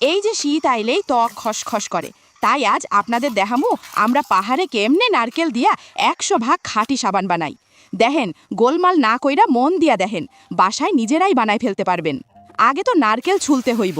এই যে শীত আইলেই ত্বক খসখস করে, তাই আজ আপনাদের দেখামু আমরা পাহাড়ে কেমনে নারকেল দিয়া একশো ভাগ খাঁটি সাবান বানাই। দেখেন, গোলমাল না কইরা মন দিয়া দেখেন, বাসায় নিজেরাই বানাই ফেলতে পারবেন। আগে তো নারকেল ছুলতে হইব।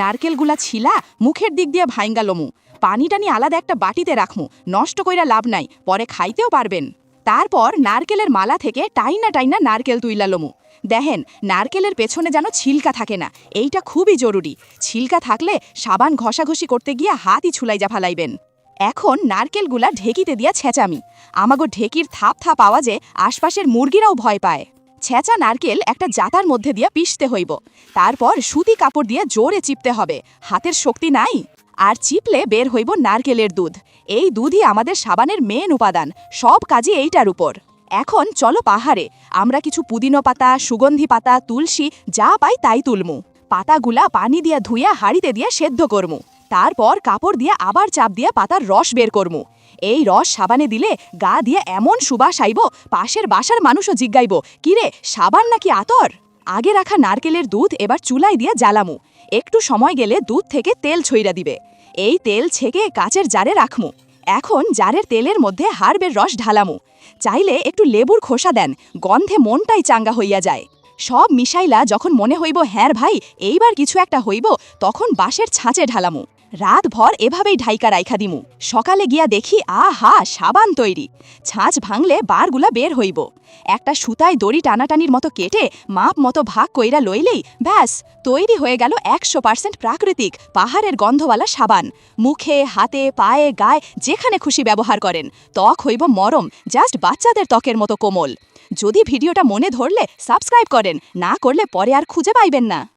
নারকেলগুলা ছিলা মুখের দিক দিয়ে ভাইঙ্গা লমু। পানি টানি আলাদা একটা বাটিতে রাখমু, নষ্ট কইরা লাভ নাই, পরে খাইতেও পারবেন। তারপর নারকেলের মালা থেকে টাইনা টাইনা নারকেল তুইলা লমু। দেখেন, নারকেলের পেছনে যেন ছিলকা থাকে না, এইটা খুবই জরুরি। ছিলকা থাকলে সাবান ঘষাঘষি করতে গিয়ে হাতই ছুলাই যা ফালাইবেন। এখন নারকেলগুলা ঢেকিতে দিয়া ছেঁচামি। আমাগো ঢেকির থাপ থাপ আওয়াজে আশপাশের মুরগিরাও ভয় পায়। ছেঁচা নারকেল একটা জাতার মধ্যে দিয়া পিষতে হইব। তারপর সুতি কাপড় দিয়ে জোরে চিপতে হবে। হাতের শক্তি নাই। আর চিপলে বের হইব নারকেলের দুধ। এই দুধই আমাদের সাবানের মেন উপাদান, সব কাজই এইটার উপর। এখন চলো পাহাড়ে, আমরা কিছু পুদিনো পাতা, সুগন্ধি পাতা, তুলসী, যা পাই তাই তুলমু। পাতাগুলা পানি দিয়া ধুইয়া হাড়িতে দিয়া সেদ্ধ করমু। তারপর কাপড় দিয়ে আবার চাপ দিয়া পাতার রস বের করমু। এই রস সাবানে দিলে গা দিয়ে এমন সুবাস আইব, পাশের বাসার মানুষও জিজ্ঞাইব, কিরে, সাবান নাকি আতর? আগে রাখা নারকেলের দুধ এবার চুলায় দিয়া জ্বালামু। একটু সময় গেলে দুধ থেকে তেল ছইরা দিবে। এই তেল ছেঁকে কাচের জারে রাখমু। এখন জারের তেলের মধ্যে হাড়বের রস ঢালামু। চাইলে একটু লেবুর খোসা দেন, গন্ধে মনটাই চাঙ্গা হইয়া যায়। সব মিশাইলা যখন মনে হইব হ্যাঁ ভাই, এইবার কিছু একটা হইব, তখন বাঁশের ছাঁচে ঢালামু। রাত ভর এভাবেই ঢাইকা রাইখা দিমু। সকালে গিয়া দেখি, আহা, সাবান তৈরি। ছাঁচ ভাঙলে বারগুলা বের হইব। একটা সুতায় দড়ি টানাটানির মতো কেটে মাপ মতো ভাগ কইরা লইলেই ব্যাস, তৈরি হয়ে গেল একশো পার্সেন্ট প্রাকৃতিক পাহাড়ের গন্ধওয়ালা সাবান। মুখে, হাতে, পায়ে, গায়ে যেখানে খুশি ব্যবহার করেন। ত্বক হইব মরম, জাস্ট বাচ্চাদের ত্বকের মতো কোমল। যদি ভিডিওটা মনে ধরলে সাবস্ক্রাইব করেন, না করলে পরে আর খুঁজে পাইবেন না।